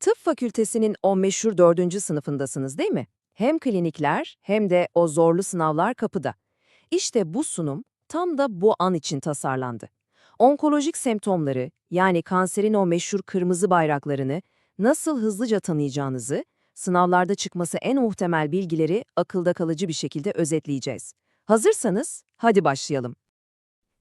Tıp fakültesinin o meşhur dördüncü sınıfındasınız değil mi? Hem klinikler hem de o zorlu sınavlar kapıda. İşte bu sunum tam da bu an için tasarlandı. Onkolojik semptomları yani kanserin o meşhur kırmızı bayraklarını nasıl hızlıca tanıyacağınızı, sınavlarda çıkması en muhtemel bilgileri akılda kalıcı bir şekilde özetleyeceğiz. Hazırsanız hadi başlayalım.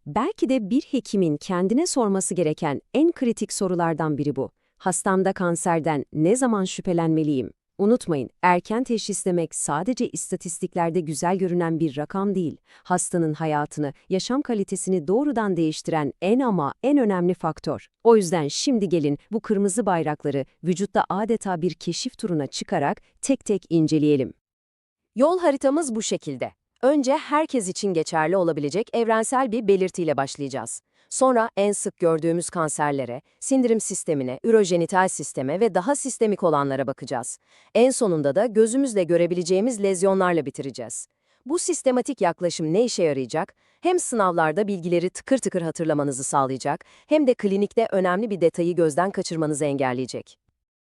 Belki de bir hekimin kendine sorması gereken en kritik sorulardan biri bu. Hastamda kanserden ne zaman şüphelenmeliyim? Unutmayın, erken teşhis demek sadece istatistiklerde güzel görünen bir rakam değil. Hastanın hayatını, yaşam kalitesini doğrudan değiştiren en ama en önemli faktör. O yüzden şimdi gelin bu kırmızı bayrakları vücutta adeta bir keşif turuna çıkarak tek tek inceleyelim. Yol haritamız bu şekilde. Önce herkes için geçerli olabilecek evrensel bir belirtiyle başlayacağız. Sonra en sık gördüğümüz kanserlere, sindirim sistemine, ürojenital sisteme ve daha sistemik olanlara bakacağız. En sonunda da gözümüzle görebileceğimiz lezyonlarla bitireceğiz. Bu sistematik yaklaşım ne işe yarayacak? Hem sınavlarda bilgileri tıkır tıkır hatırlamanızı sağlayacak, hem de klinikte önemli bir detayı gözden kaçırmanızı engelleyecek.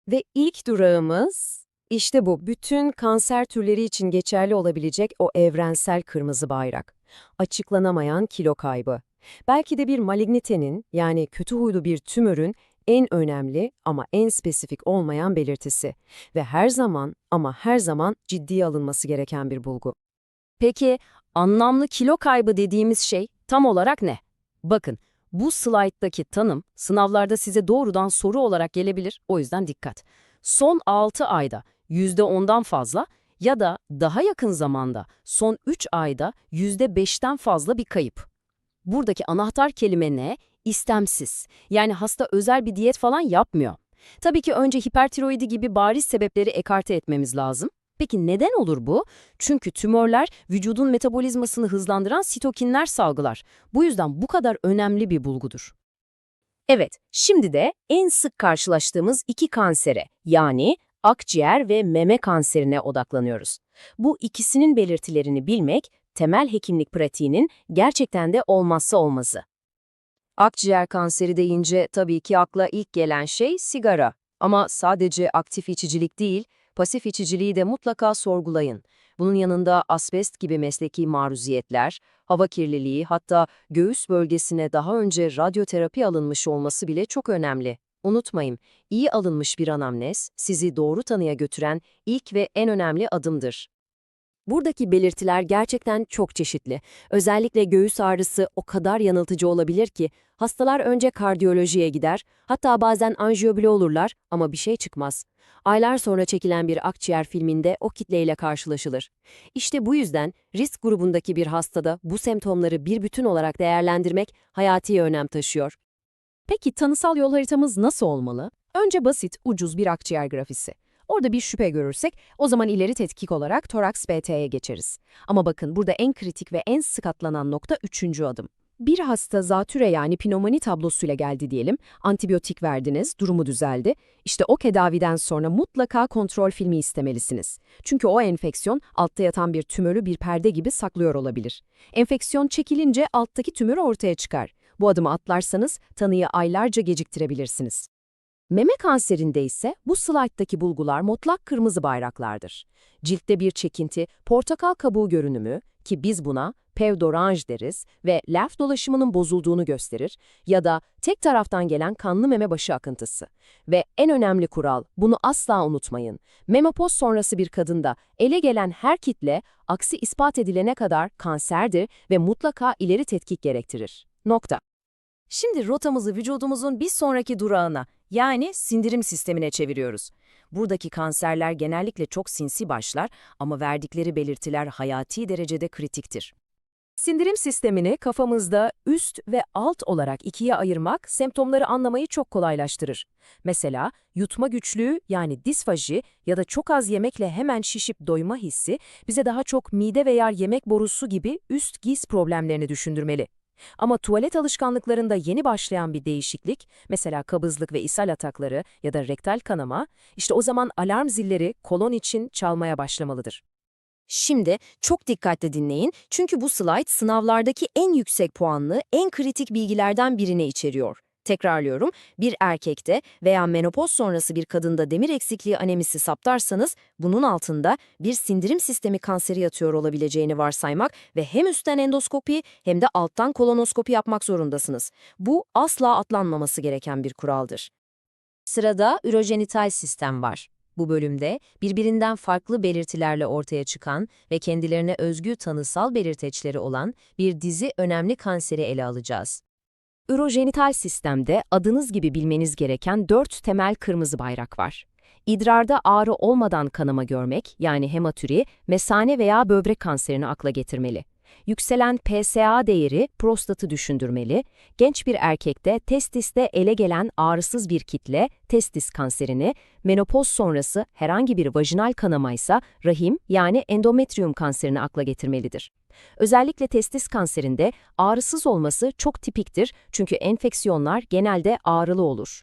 Ve ilk durağımız işte bu bütün kanser türleri için geçerli olabilecek o evrensel kırmızı bayrak. Açıklanamayan kilo kaybı. Belki de bir malignitenin yani kötü huylu bir tümörün en önemli ama en spesifik olmayan belirtisi ve her zaman ama her zaman ciddiye alınması gereken bir bulgu. Peki anlamlı kilo kaybı dediğimiz şey tam olarak ne? Bakın bu slayttaki tanım sınavlarda size doğrudan soru olarak gelebilir o yüzden dikkat. Son 6 ayda %10'dan fazla ya da daha yakın zamanda son 3 ayda %5'ten fazla bir kayıp. Buradaki anahtar kelime ne? İstemsiz. Yani hasta özel bir diyet falan yapmıyor. Tabii ki önce hipertiroidi gibi bariz sebepleri ekarte etmemiz lazım. Peki neden olur bu? Çünkü tümörler vücudun metabolizmasını hızlandıran sitokinler salgılar. Bu yüzden bu kadar önemli bir bulgudur. Evet, şimdi de en sık karşılaştığımız iki kansere yani akciğer ve meme kanserine odaklanıyoruz. Bu ikisinin belirtilerini bilmek temel hekimlik pratiğinin gerçekten de olmazsa olmazı. Akciğer kanseri deyince tabii ki akla ilk gelen şey sigara. Ama sadece aktif içicilik değil, pasif içiciliği de mutlaka sorgulayın. Bunun yanında asbest gibi mesleki maruziyetler, hava kirliliği hatta göğüs bölgesine daha önce radyoterapi alınmış olması bile çok önemli. Unutmayın, iyi alınmış bir anamnez sizi doğru tanıya götüren ilk ve en önemli adımdır. Buradaki belirtiler gerçekten çok çeşitli. Özellikle göğüs ağrısı o kadar yanıltıcı olabilir ki hastalar önce kardiyolojiye gider, hatta bazen anjiyobili olurlar ama bir şey çıkmaz. Aylar sonra çekilen bir akciğer filminde o kitleyle karşılaşılır. İşte bu yüzden risk grubundaki bir hastada bu semptomları bir bütün olarak değerlendirmek hayati önem taşıyor. Peki tanısal yol haritamız nasıl olmalı? Önce basit, ucuz bir akciğer grafisi. Orada bir şüphe görürsek o zaman ileri tetkik olarak toraks BT'ye geçeriz. Ama bakın burada en kritik ve en sık atlanan nokta üçüncü adım. Bir hasta zatüre yani pnömoni tablosuyla geldi diyelim, antibiyotik verdiniz, durumu düzeldi. İşte o tedaviden sonra mutlaka kontrol filmi istemelisiniz. Çünkü o enfeksiyon altta yatan bir tümörü bir perde gibi saklıyor olabilir. Enfeksiyon çekilince alttaki tümör ortaya çıkar. Bu adımı atlarsanız tanıyı aylarca geciktirebilirsiniz. Meme kanserinde ise bu slayttaki bulgular mutlak kırmızı bayraklardır. Ciltte bir çekinti, portakal kabuğu görünümü ki biz buna pevdoranj deriz ve lenf dolaşımının bozulduğunu gösterir ya da tek taraftan gelen kanlı meme başı akıntısı. Ve en önemli kural, bunu asla unutmayın. Menopoz sonrası bir kadında ele gelen her kitle aksi ispat edilene kadar kanserdir ve mutlaka ileri tetkik gerektirir. Nokta. Şimdi rotamızı vücudumuzun bir sonraki durağına, yani sindirim sistemine çeviriyoruz. Buradaki kanserler genellikle çok sinsi başlar ama verdikleri belirtiler hayati derecede kritiktir. Sindirim sistemini kafamızda üst ve alt olarak ikiye ayırmak semptomları anlamayı çok kolaylaştırır. Mesela yutma güçlüğü yani disfaji ya da çok az yemekle hemen şişip doyma hissi bize daha çok mide veya yemek borusu gibi üst giz problemlerini düşündürmeli. Ama tuvalet alışkanlıklarında yeni başlayan bir değişiklik, mesela kabızlık ve ishal atakları ya da rektal kanama, işte o zaman alarm zilleri kolon için çalmaya başlamalıdır. Şimdi çok dikkatli dinleyin çünkü bu slide sınavlardaki en yüksek puanlı, en kritik bilgilerden birini içeriyor. Tekrarlıyorum, bir erkekte veya menopoz sonrası bir kadında demir eksikliği anemisi saptarsanız bunun altında bir sindirim sistemi kanseri yatıyor olabileceğini varsaymak ve hem üstten endoskopi hem de alttan kolonoskopi yapmak zorundasınız. Bu asla atlanmaması gereken bir kuraldır. Sırada ürojenital sistem var. Bu bölümde birbirinden farklı belirtilerle ortaya çıkan ve kendilerine özgü tanısal belirteçleri olan bir dizi önemli kanseri ele alacağız. Ürojenital sistemde adınız gibi bilmeniz gereken dört temel kırmızı bayrak var. İdrarda ağrı olmadan kanama görmek, yani hematüri, mesane veya böbrek kanserini akla getirmeli. Yükselen PSA değeri prostatı düşündürmeli, genç bir erkekte testiste ele gelen ağrısız bir kitle, testis kanserini, menopoz sonrası herhangi bir vajinal kanamaysa rahim yani endometrium kanserini akla getirmelidir. Özellikle testis kanserinde ağrısız olması çok tipiktir çünkü enfeksiyonlar genelde ağrılı olur.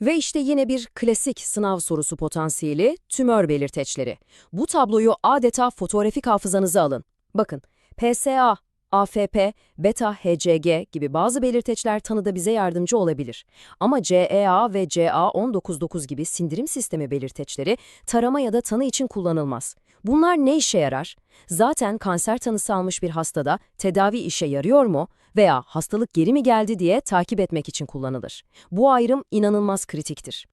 Ve işte yine bir klasik sınav sorusu potansiyeli, tümör belirteçleri. Bu tabloyu adeta fotoğrafik hafızanıza alın. Bakın, PSA, AFP, beta-HCG gibi bazı belirteçler tanıda bize yardımcı olabilir. Ama CEA ve CA199 gibi sindirim sistemi belirteçleri tarama ya da tanı için kullanılmaz. Bunlar ne işe yarar? Zaten kanser tanısı almış bir hastada tedavi işe yarıyor mu veya hastalık geri mi geldi diye takip etmek için kullanılır. Bu ayrım inanılmaz kritiktir.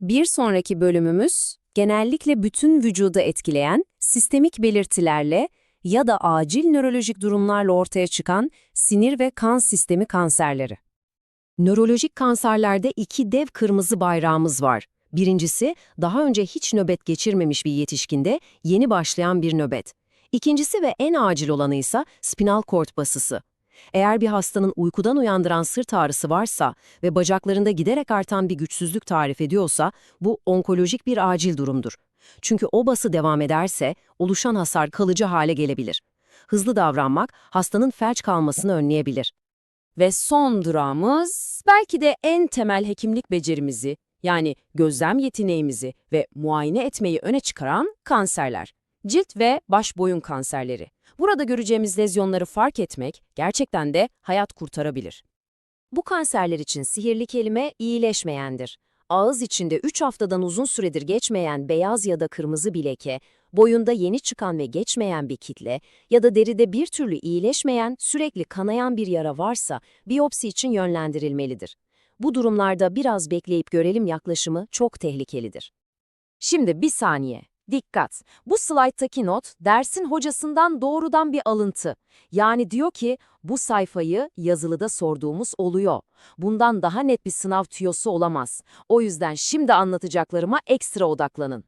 Bir sonraki bölümümüz genellikle bütün vücudu etkileyen sistemik belirtilerle ya da acil nörolojik durumlarla ortaya çıkan sinir ve kan sistemi kanserleri. Nörolojik kanserlerde iki dev kırmızı bayrağımız var. Birincisi, daha önce hiç nöbet geçirmemiş bir yetişkinde yeni başlayan bir nöbet. İkincisi ve en acil olanı ise spinal kort basısı. Eğer bir hastanın uykudan uyandıran sırt ağrısı varsa ve bacaklarında giderek artan bir güçsüzlük tarif ediyorsa, bu onkolojik bir acil durumdur. Çünkü o bası devam ederse oluşan hasar kalıcı hale gelebilir. Hızlı davranmak hastanın felç kalmasını önleyebilir. Ve son durağımız belki de en temel hekimlik becerimizi yani gözlem yeteneğimizi ve muayene etmeyi öne çıkaran kanserler. Cilt ve baş boyun kanserleri. Burada göreceğimiz lezyonları fark etmek gerçekten de hayat kurtarabilir. Bu kanserler için sihirli kelime iyileşmeyendir. Ağız içinde 3 haftadan uzun süredir geçmeyen beyaz ya da kırmızı bir leke, boyunda yeni çıkan ve geçmeyen bir kitle ya da deride bir türlü iyileşmeyen, sürekli kanayan bir yara varsa biyopsi için yönlendirilmelidir. Bu durumlarda biraz bekleyip görelim yaklaşımı çok tehlikelidir. Şimdi bir saniye. Dikkat! Bu slayttaki not dersin hocasından doğrudan bir alıntı. Yani diyor ki bu sayfayı yazılıda sorduğumuz oluyor. Bundan daha net bir sınav tüyosu olamaz. O yüzden şimdi anlatacaklarıma ekstra odaklanın.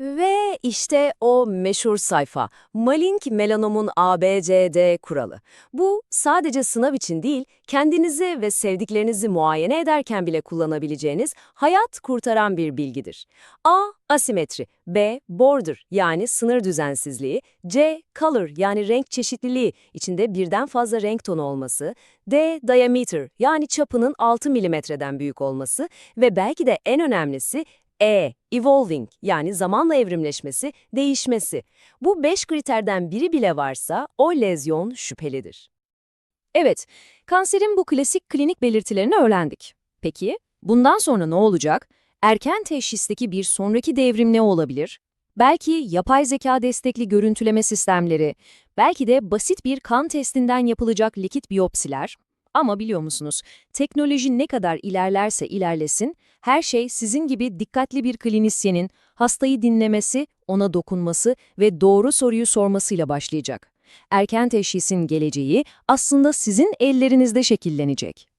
Ve işte o meşhur sayfa, Malink melanomun ABCD kuralı. Bu sadece sınav için değil, kendinizi ve sevdiklerinizi muayene ederken bile kullanabileceğiniz hayat kurtaran bir bilgidir. A. Asimetri, B. Border yani sınır düzensizliği, C. Color yani renk çeşitliliği, içinde birden fazla renk tonu olması, D. Diameter yani çapının 6 milimetreden büyük olması ve belki de en önemlisi e. Evolving yani zamanla evrimleşmesi, değişmesi. Bu beş kriterden biri bile varsa o lezyon şüphelidir. Evet, kanserin bu klasik klinik belirtilerini öğrendik. Peki, bundan sonra ne olacak? Erken teşhisteki bir sonraki devrim ne olabilir? Belki yapay zeka destekli görüntüleme sistemleri, belki de basit bir kan testinden yapılacak likit biyopsiler, ama biliyor musunuz, teknoloji ne kadar ilerlerse ilerlesin, her şey sizin gibi dikkatli bir klinisyenin hastayı dinlemesi, ona dokunması ve doğru soruyu sormasıyla başlayacak. Erken teşhisin geleceği aslında sizin ellerinizde şekillenecek.